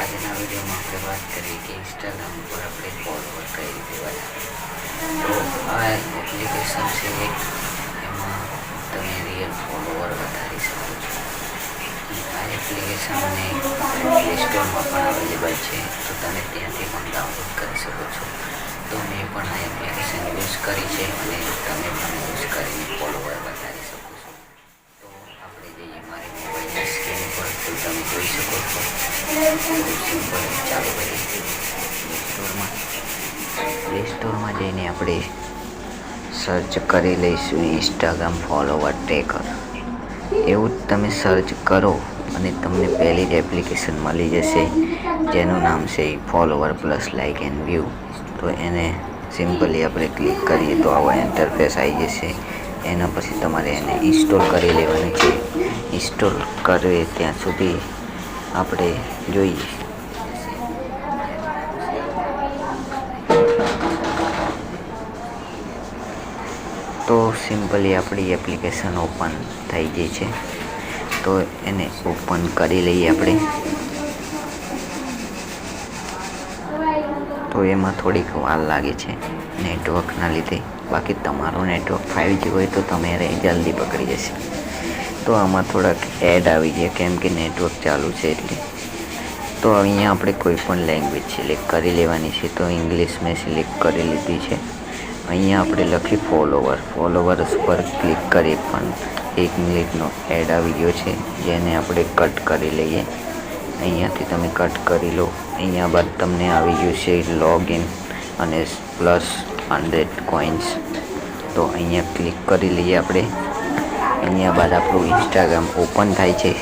આજના વિડીયોમાં આપણે વાત કરીએ કે ઇન્સ્ટાગ્રામ ઉપર આપણે ફોલોવર કઈ રીતે તો આ એપ્લિકેશન છે, એમાં તમે રિયલ ફોલોવર વધારી શકો છો. આ એપ્લિકેશનને પ્લે સ્ટોરમાં પણ અવેલેબલ છે. તો તમે ત્યાંથી પણ ડાઉનલોડ કરી શકો છો. તો મેં પણ આ એપ્લિકેશન યુઝ કરી છે અને તમે પણ યુઝ કરીને ફોલોવર વધારી શકો છો તો આપણે જઈએ મારી મોબાઈલની છો પ્લે સ્ટોરમાં જઈને આપણે સર્ચ કરી લઈશું ઇન્સ્ટાગ્રામ ફોલોવર ટ્રેકર એવું જ તમે સર્ચ કરો અને તમને પહેલી જ એપ્લિકેશન મળી જશે, જેનું નામ છે follower plus like and view તો એને સિમ્પલી આપણે ક્લિક કરીએ તો આવો ઇન્ટરફેસ આવી જશે. એના પછી તમારે એને ઇન્સ્ટોલ કરી લેવાનું છે. ઇન્સ્ટોલ કરે ત્યાં સુધી આપણે જોઈએ. તો સિમ્પલી આપણી એપ્લિકેશન ઓપન થઈ ગઈ છે. તો એને ઓપન કરી લઈએ આપણે. તો એમાં થોડીક વાર લાગે છે નેટવર્કના લીધે. બાકી તમારું નેટવર્ક ફાઇવ જી હોય તો તમે જલ્દી પકડી જશે. તો આમાં થોડાક એડ આવી ગયા, કેમ કે નેટવર્ક ચાલુ છે એટલે. તો અહીંયા આપણે કોઈ પણ લેંગ્વેજ સિલેક્ટ કરી લેવાની છે, તો ઇંગ્લિશ મેં સિલેક્ટ કરી લીધી છે. અહીંયા આપણે લખી ફોલોવર ફોલોવર્સ પર ક્લિક કરી પણ એક મિનિટનો એડ આવી ગયો છે, જેને આપણે કટ કરી લઈએ. અહીંયાથી તમે કટ કરી લો. અહીંયા બાદ તમને આવી ગયું છે લોગ ઇન અને પ્લસ હંડ્રેડ કોઈન્સ તો અહીંયા ક્લિક કરી લઈએ આપણે. અહીંયા બાદ આપણું ઇન્સ્ટાગ્રામ ઓપન થાય છે.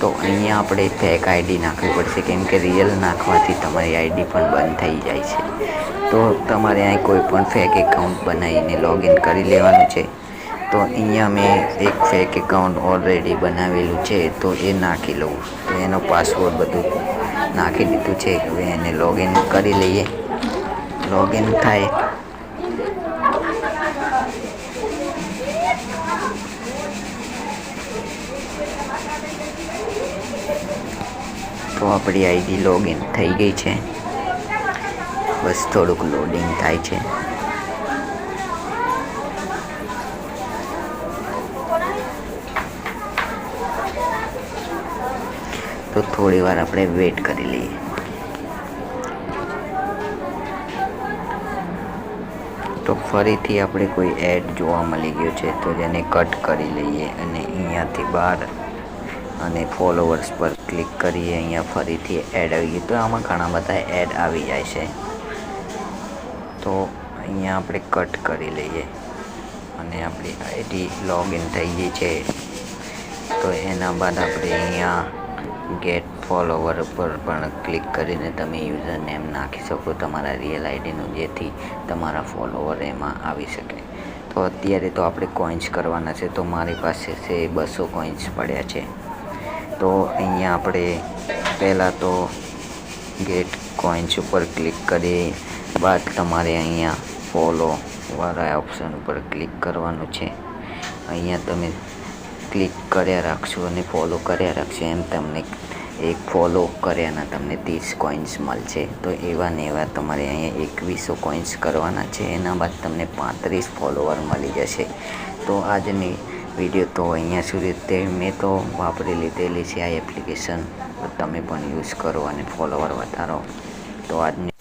તો અહીંયા આપણે ફેક આઈડી નાખવી પડશે. કેમ કે રિયલ નાખવાથી તમારી આઈડી પણ બંધ થઈ જાય છે. તો તમારે અહીં કોઈ પણ ફેક એકાઉન્ટ બનાવીને લોગિન કરી લેવાનું છે. તો અહીંયા મેં એક ફેક એકાઉન્ટ ઓલરેડી બનાવેલું છે. તો એ નાખી લઉં. તો એનો પાસવર્ડ બધું નાખી દીધું છે. હવે એને લોગિન કરી લઈએ. લોગિન થાય. તો આપણી આઈડી લોગિન થઈ ગઈ છે. બસ થોડુંક લોડિંગ થાય છે. તો થોડી વાર આપણે વેટ કરી લઈએ. તો ફરીથી આપણે કોઈ એડ જોવા મળી ગયો છે તો જેને કટ કરી લઈએ અને અહીંયાથી બહાર અને ફોલોવર્સ પર ક્લિક કરીએ, અહીંયા ફરીથી એડ આવી ગઈ તો આમાં ઘણા બધા એડ આવી જાય છે. તો અહીંયા આપણે કટ કરી લઈએ. અને આપણી આઈડી લોગિન થઈ ગઈ છે. તો એના બાદ આપણે અહીંયા ગેટ ફોલોવર ઉપર પણ ક્લિક કરીને તમે યુઝર નેમ નાખી શકો. તમારા રિયલ આઈડીનું જેથી તમારા ફોલોવર એમાં આવી શકે. તો અત્યારે તો આપણે કોઈન્સ કરવાના છે. તો મારી પાસે છે બસો કોઈન્સ પડ્યા છે. તો અહીંયા આપણે પહેલાં તો ગેટ કોઈન્સ ઉપર ક્લિક કરી, બાદ તમારે અહીંયા ફોલો વાળા ઓપ્શન ઉપર ક્લિક કરવાનું છે. અહીંયા તમે ક્લિક કર્યા રાખશો અને ફોલો કર્યા રાખશો એમ તમને એક ફોલો કર્યાના તમને ત્રીસ કોઈન્સ મળશે. તો એવા ને એવા તમારે અહીંયા એકવીસો કોઈન્સ કરવાના છે. એના બાદ તમને પાંત્રીસ ફોલોવર મળી જશે. તો આજની વીડિયો તો અહીંયા સુધી તે મેં તો વાપરી લીધેલી છે આ એપ્લિકેશન. તમે પણ યુઝ કરો અને ફોલોવર વધારો. તો આજની